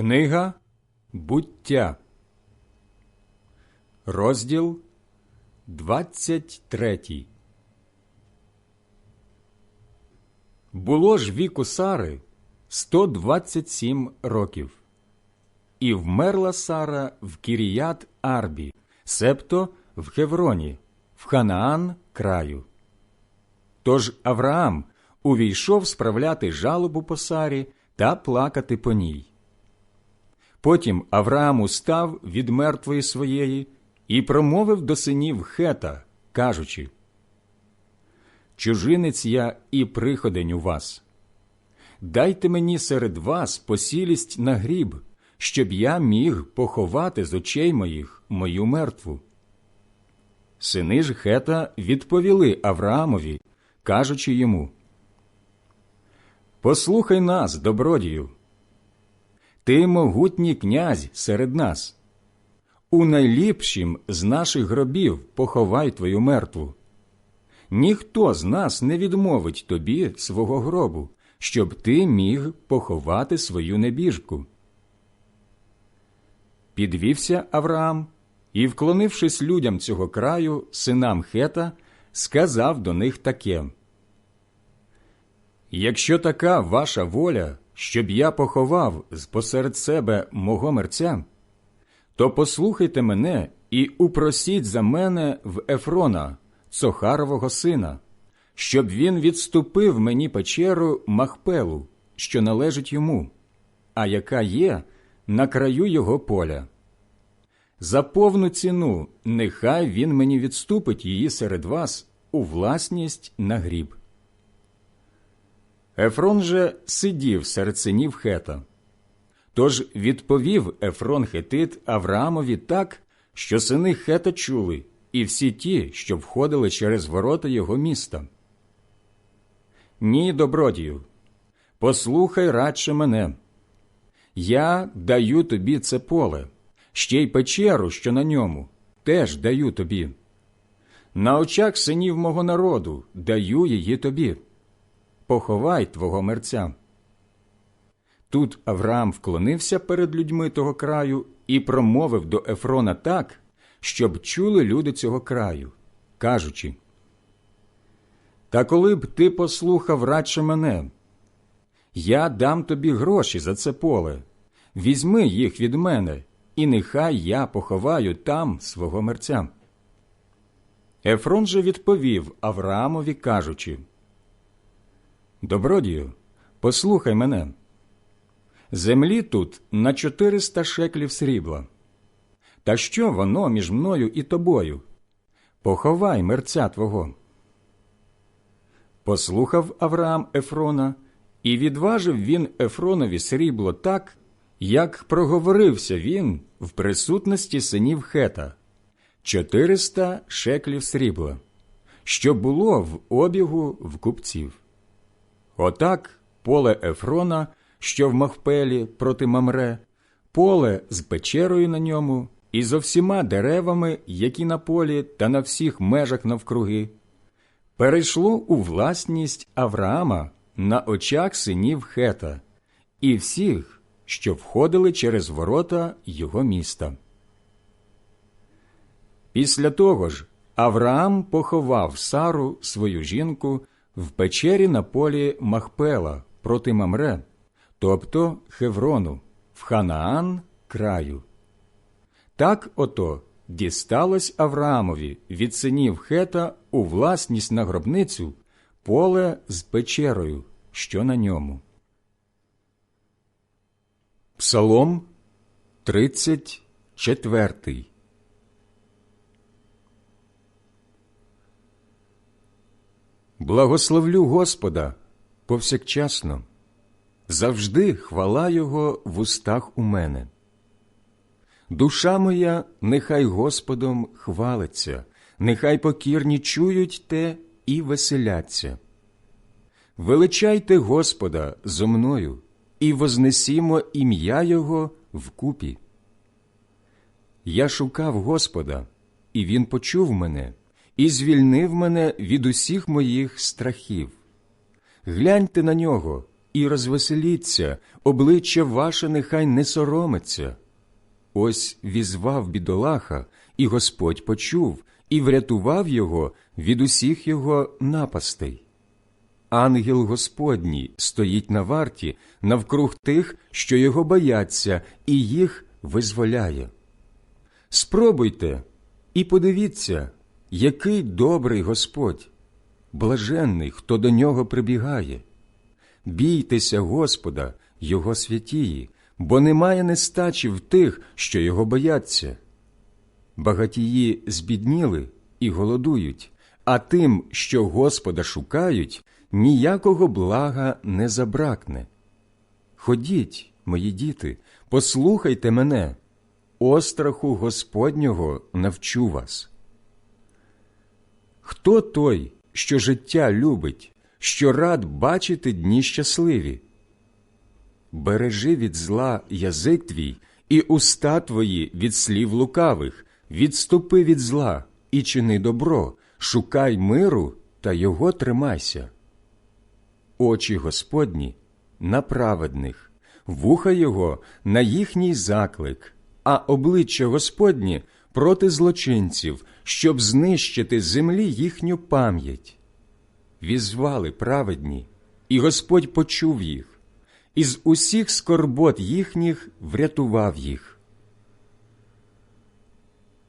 Книга буття, розділ 23 Було ж віку Сари 127 років, і вмерла Сара в Кіріят Арбі, себто в Хевроні, в Ханаан краю. Тож Авраам увійшов справляти жалобу по Сарі та плакати по ній. Потім Авраам устав від мертвої своєї і промовив до синів хета, кажучи Чужинець я і приходень у вас. Дайте мені серед вас посілість на гріб, щоб я міг поховати з очей моїх мою мертву. Сини ж хета відповіли Авраамові, кажучи йому Послухай нас, добродію. Ти могутній князь серед нас. У найліпшім з наших гробів поховай твою мертву. Ніхто з нас не відмовить тобі свого гробу, щоб ти міг поховати свою небіжку. Підвівся Авраам і, вклонившись людям цього краю, синам хета, сказав до них таке Якщо така ваша воля, щоб я поховав посеред себе мого мерця, то послухайте мене і упросіть за мене в Ефрона, Цохарового сина, щоб він відступив мені печеру Махпелу, що належить йому, а яка є на краю його поля. За повну ціну нехай він мені відступить її серед вас у власність на гріб. Ефрон же сидів серед синів хета. Тож відповів Ефрон Хетит Авраамові так, що сини хета чули, і всі ті, що входили через ворота його міста. Ні, добродію, послухай радше мене. Я даю тобі це поле, ще й печеру, що на ньому, теж даю тобі. На очах синів мого народу даю її тобі поховай твого мерця. Тут Авраам вклонився перед людьми того краю і промовив до Ефрона так, щоб чули люди цього краю, кажучи Та коли б ти послухав радше мене, я дам тобі гроші за це поле, візьми їх від мене, і нехай я поховаю там свого мерця. Ефрон же відповів Авраамові, кажучи Добродію, послухай мене. Землі тут на чотириста шеклів срібла. Та що воно між мною і тобою? Поховай мерця твого. Послухав Авраам Ефрона, і відважив він Ефронові срібло так, як проговорився він в присутності синів хета чотириста шеклів срібла, що було в обігу в купців. Отак поле Ефрона, що в Махпелі проти Мамре, поле з печерою на ньому і зо всіма деревами, які на полі та на всіх межах навкруги, перейшло у власність Авраама на очах синів Хета і всіх, що входили через ворота його міста. Після того ж Авраам поховав Сару, свою жінку, в печері на полі Махпела проти Мамре, тобто Хеврону, в Ханаан краю. Так ото дісталось Авраамові від синів хета у власність на гробницю поле з печерою, що на ньому. Псалом 34 Благословлю Господа повсякчасно, завжди хвала Його в устах у мене. Душа моя, нехай Господом хвалиться, нехай покірні чують те і веселяться. Величайте Господа зо мною і вознесімо ім'я Його вкупі. Я шукав Господа, і Він почув мене і звільнив мене від усіх моїх страхів. Гляньте на нього, і розвеселіться, обличчя ваше нехай не соромиться. Ось візвав бідолаха, і Господь почув і врятував його від усіх його напастей. Ангел Господній стоїть на варті навкруг тих, що його бояться, і їх визволяє. Спробуйте і подивіться, який добрий Господь, блаженний, хто до нього прибігає. Бійтеся Господа, Його святії, бо немає нестачі в тих, що його бояться. Багатії збідніли і голодують, а тим, що Господа шукають, ніякого блага не забракне. Ходіть, мої діти, послухайте мене, остраху Господнього навчу вас. Хто той, що життя любить, що рад бачити дні щасливі? Бережи від зла язик твій і уста твої від слів лукавих, відступи від зла і чини добро, шукай миру та його тримайся. Очі Господні на праведних, вуха Його на їхній заклик, а обличчя Господні проти злочинців, щоб знищити з землі їхню пам'ять. Візвали праведні, і Господь почув їх, із усіх скорбот їхніх врятував їх.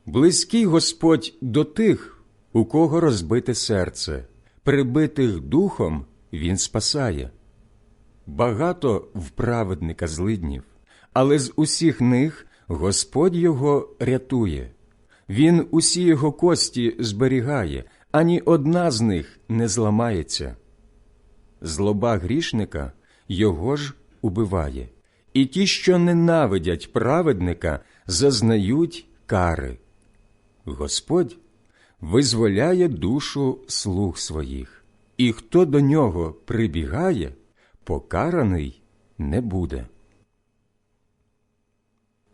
Близький Господь до тих, у кого розбите серце, прибитих духом Він спасає. Багато в праведника злиднів, але з усіх них Господь його рятує. Він усі його кості зберігає, ані одна з них не зламається. Злоба грішника його ж убиває, і ті, що ненавидять праведника, зазнають кари. Господь визволяє душу слуг своїх, і хто до нього прибігає, покараний не буде.